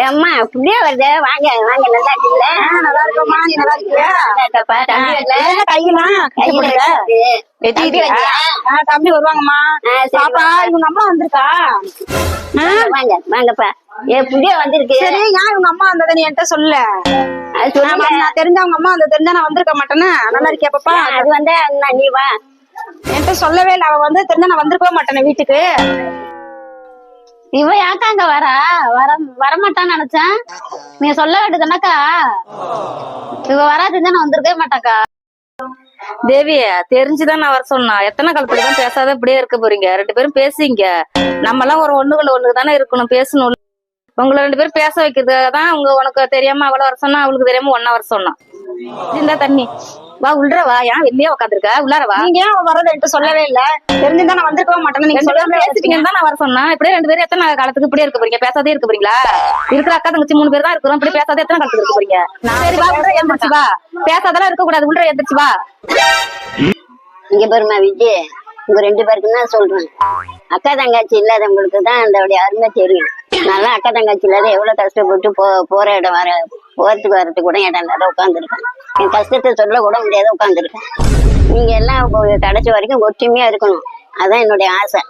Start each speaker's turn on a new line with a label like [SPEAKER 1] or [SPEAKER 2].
[SPEAKER 1] ஏம்மா அப்படியே வருது? வாங்க வாங்க நல்லா இருக்கீங்களா
[SPEAKER 2] நல்லா இருக்கியா
[SPEAKER 1] தம்பி
[SPEAKER 2] வருவாங்கம்மா. பாப்பா. இவங்க அம்மா வந்திருக்கா?
[SPEAKER 1] வாங்க வாங்கப்பா. ஏ புதிய வந்திருக்கு.
[SPEAKER 2] சரி ஏன் இவங்க அம்மா வந்ததை? நீ என்கிட்ட சொல்ல. நான் தெரிஞ்சவங்க அம்மா அந்த தெரிஞ்சா நான் வந்திருக்க மாட்டேன்னு. நல்லா இருக்கியா பாப்பா?
[SPEAKER 1] அது வந்தா நீ வா.
[SPEAKER 2] என்கிட்ட சொல்லவே இல்லை. அவ வந்து தெரிஞ்சா நான் வந்திருக்கவே மாட்டேனே வீட்டுக்கு.
[SPEAKER 3] இவ யாக்கா அங்க வரா? வர வரமாட்டான்னு நினைச்சேன். நீங்க சொல்ல வேண்டியதுனாக்கா இவ வராது நான் வந்திருக்கவே மாட்டாக்கா
[SPEAKER 4] தேவி தெரிஞ்சுதான் நான் வர சொன்னா. எத்தனை காலத்துல தான் பேசாத இப்படியே இருக்க போறீங்க? ரெண்டு பேரும் பேசிங்க நம்ம எல்லாம் ஒரு ஒண்ணுக்குள்ள ஒண்ணுக்கு தானே இருக்கணும். பேசணும் உங்களை ரெண்டு பேரும் பேச வைக்கிறதுக்காக தான் உங்க உனக்கு தெரியாம அவள வர சொன்னா அவளுக்கு தெரியாம ஒன்னா வர சொன்னான் இந்த தண்ணி. வா உள்ற வா. ஏன் வெளியே உட்காந்துருக்க உள்ளார வா.
[SPEAKER 2] நீங்க ஏன் வரதை என்கிட்ட சொல்லவே இல்ல? தெரிஞ்சிருந்தா நான் வந்திருக்கவே மாட்டேன்னு நீங்க
[SPEAKER 4] பேரும் பேசிட்டீங்கன்னு தான் நான் வர சொன்னேன். இப்படியே ரெண்டு பேரும் எத்தனை காலத்துக்கு இப்படியே இருக்க போறீங்க? பேசாதே இருக்க போறீங்களா? இருக்கிற அக்கா தங்கச்சி மூணு பேர் தான் இருக்கிறோம். இப்படி பேசாதே எத்தனை காலத்துக்கு இருக்க போறீங்க? சரி வா உள்ள எந்திரிச்சு வா. பேசாதெல்லாம் இருக்க கூடாது உள்ள எந்திரிச்சு வா.
[SPEAKER 1] இங்க பாருமா விஜய் உங்க ரெண்டு பேருக்கு தான் சொல்றேன். அக்கா தங்கச்சி இல்லாதவங்களுக்கு தான் அதோடைய அருமை தெரியும். நல்லா அக்கா தங்கச்சி இல்லாத எவ்வளவு கஷ்டப்பட்டு போ போற இடம் வர போறதுக்கு வர்றதுக்கு கூட இடம் இல்லாத உட்காந்துருக்கேன் என் கஷ்டத்தை சொல்ல கூட முடியாத உட்காந்துருக்கேன் நீங்க எல்லாம் கிடைச்ச வரைக்கும் ஒற்றுமையா இருக்கணும். அதான் என்னுடைய ஆசை.